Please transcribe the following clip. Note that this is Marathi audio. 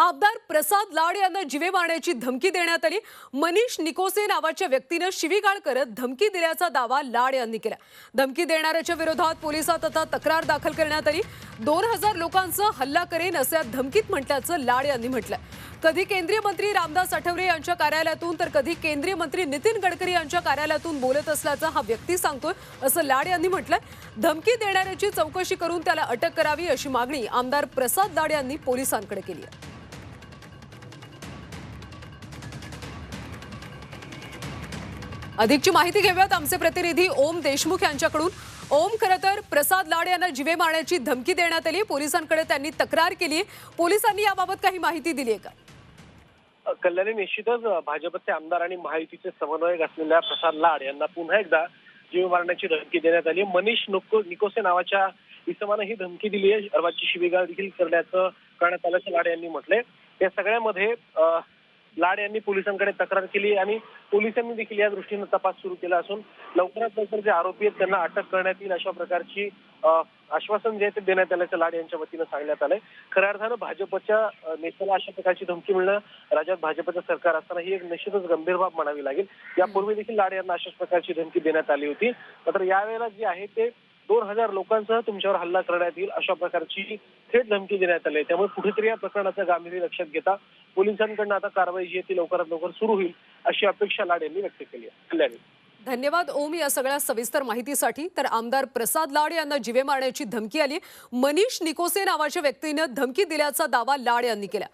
आमदार प्रसाद लाड यांना जिवे मारण्याची धमकी देण्यात आली. मनीष निकोसे नावाच्या व्यक्तीनं शिवीगाळ करत धमकी दिल्याचा दावा लाड यांनी केला. धमकी देणाऱ्याच्या विरोधात पोलिसात आता तक्रार दाखल करण्यात आली. दोन हजार लोकांचं हल्ला करेन असे धमकीत म्हटल्याचं लाड यांनी म्हटलं कधी केंद्रीय मंत्री रामदास आठवले यांच्या कार्यालयातून तर कधी केंद्रीय मंत्री नितीन गडकरी यांच्या कार्यालयातून बोलत असल्याचं हा व्यक्ती सांगतोय असं लाड यांनी म्हटलंय. धमकी देणाऱ्याची चौकशी करून त्याला अटक करावी अशी मागणी आमदार प्रसाद लाड यांनी पोलिसांकडे केली आहे. अधिकची माहिती घेऊयात आमचे प्रतिनिधी ओम देशमुख यांच्याकडून. ओम खरं तर प्रसाद लाड यांना जिवे मारण्याची धमकी देण्यात आली. पोलिसांकडे त्यांनी तक्रार केली. पोलिसांनी याबाबत काही माहिती दिली आहे का कल्याणी निश्चितच भाजपचे आमदार आणि महायुतीचे समन्वयक असलेल्या प्रसाद लाड यांना पुन्हा एकदा जीव मारण्याची धमकी देण्यात आली. मनीष नुको निकोसे नावाच्या इसमानं ही धमकी दिली आहे. अर्वाची शिवीगाळ देखील करण्याचं करण्यात आल्याचं लाड यांनी म्हटलंय. या सगळ्यामध्ये लाड यांनी पोलिसांकडे तक्रार केली आणि पोलिसांनी देखील या दृष्टीनं तपास सुरू केला असून लवकरात लवकर जे आरोपी आहेत त्यांना अटक करण्यात येईल अशा प्रकारची आश्वासन जे आहे ते देण्यात आल्याचं लाड यांच्या वतीनं सांगण्यात आलंय. खऱ्या अर्थानं भाजपच्या नेत्याला अशा प्रकारची धमकी मिळणं राज्यात भाजपचं सरकार असताना ही एक निश्चितच गंभीर बाब म्हणावी लागेल. यापूर्वी देखील लाड यांना अशाच प्रकारची धमकी देण्यात आली होती. मात्र यावेळेला जे आहे ते दोन हजार लोकांसह तुमच्यावर हल्ला करण्यात येईल अशा प्रकारची थेट धमकी देण्यात आली त्यामुळे कुठेतरी या प्रकरणाचं गांभीर्य लक्षात घेता पोलिसांकडनं आता कारवाई जी आहे ती लवकरात लवकर सुरू होईल अशी अपेक्षा लाड यांनी व्यक्त केली आहे. कल्याणी धन्यवाद ओम या सगळ्या सविस्तर माहितीसाठी. तर आमदार प्रसाद लाड यांना जिवे मारण्याची धमकी आली. मनीष निकोसे नावाच्या व्यक्तीनं धमकी दिल्याचा दावा लाड यांनी केला.